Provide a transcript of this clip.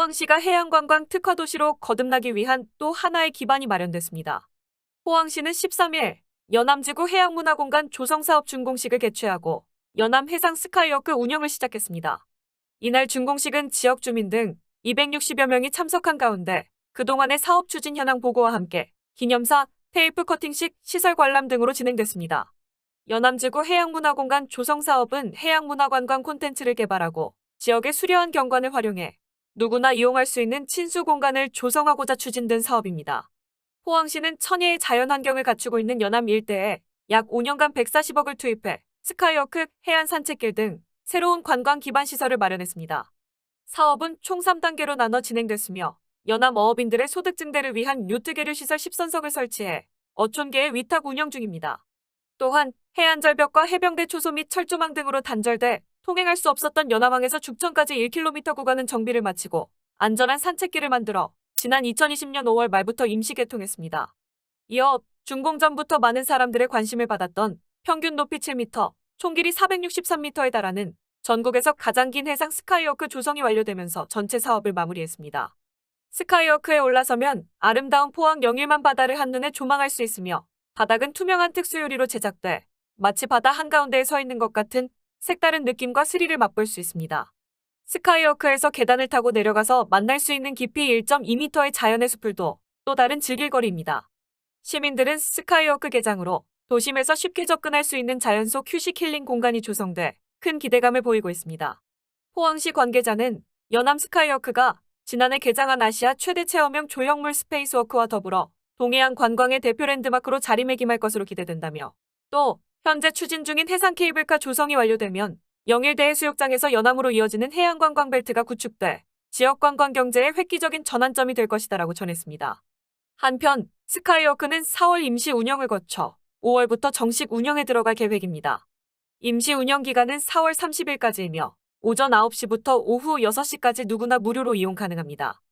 포항시가 해양관광 특화도시로 거듭나기 위한 또 하나의 기반이 마련됐습니다. 포항시는 13일 연암지구 해양문화공간 조성사업 준공식을 개최하고 연암해상 스카이워크 운영을 시작했습니다. 이날 준공식은 지역 주민 등 260여 명이 참석한 가운데 그동안의 사업 추진 현황 보고와 함께 기념사, 테이프 커팅식, 시설 관람 등으로 진행됐습니다. 연암지구 해양문화공간 조성사업은 해양문화관광 콘텐츠를 개발하고 지역의 수려한 경관을 활용해 누구나 이용할 수 있는 친수 공간을 조성하고자 추진된 사업입니다. 포항시는 천혜의 자연환경을 갖추고 있는 연암 일대에 약 5년간 140억을 투입해 스카이워크, 해안 산책길 등 새로운 관광 기반 시설을 마련했습니다. 사업은 총 3단계로 나눠 진행됐으며 연암 어업인들의 소득 증대를 위한 요트 계류 시설 10선석을 설치해 어촌계의 위탁 운영 중입니다. 또한 해안절벽과 해병대 초소 및 철조망 등으로 단절돼 통행할 수 없었던 연암항에서 죽천까지 1km 구간은 정비를 마치고 안전한 산책길을 만들어 지난 2020년 5월 말부터 임시 개통했습니다. 이어 준공 전부터 많은 사람들의 관심을 받았던 평균 높이 7m, 총 길이 463m에 달하는 전국에서 가장 긴 해상 스카이워크 조성이 완료되면서 전체 사업을 마무리했습니다. 스카이워크에 올라서면 아름다운 포항 영일만 바다를 한눈에 조망할 수 있으며 바닥은 투명한 특수유리로 제작돼 마치 바다 한가운데에 서 있는 것 같은 색다른 느낌과 스릴을 맛볼 수 있습니다. 스카이워크에서 계단을 타고 내려가서 만날 수 있는 깊이 1.2m의 자연의 숲을도 또 다른 즐길거리입니다. 시민들은 스카이워크 개장으로 도심에서 쉽게 접근할 수 있는 자연 속 휴식 힐링 공간이 조성돼 큰 기대감을 보이고 있습니다. 포항시 관계자는 연암 스카이워크가 지난해 개장한 아시아 최대 체험형 조형물 스페이스워크와 더불어 동해안 관광의 대표 랜드마크로 자리매김할 것으로 기대된다며 또 현재 추진 중인 해상 케이블카 조성이 완료되면 영일대 해 수욕장에서 연암으로 이어지는 해양관광 벨트가 구축돼 지역 관광 경제의 획기적인 전환점이 될 것이다라고 전했습니다. 한편 스카이워크는 4월 임시 운영을 거쳐 5월부터 정식 운영에 들어갈 계획입니다. 임시 운영 기간은 4월 30일까지이며 오전 9시부터 오후 6시까지 누구나 무료로 이용 가능합니다.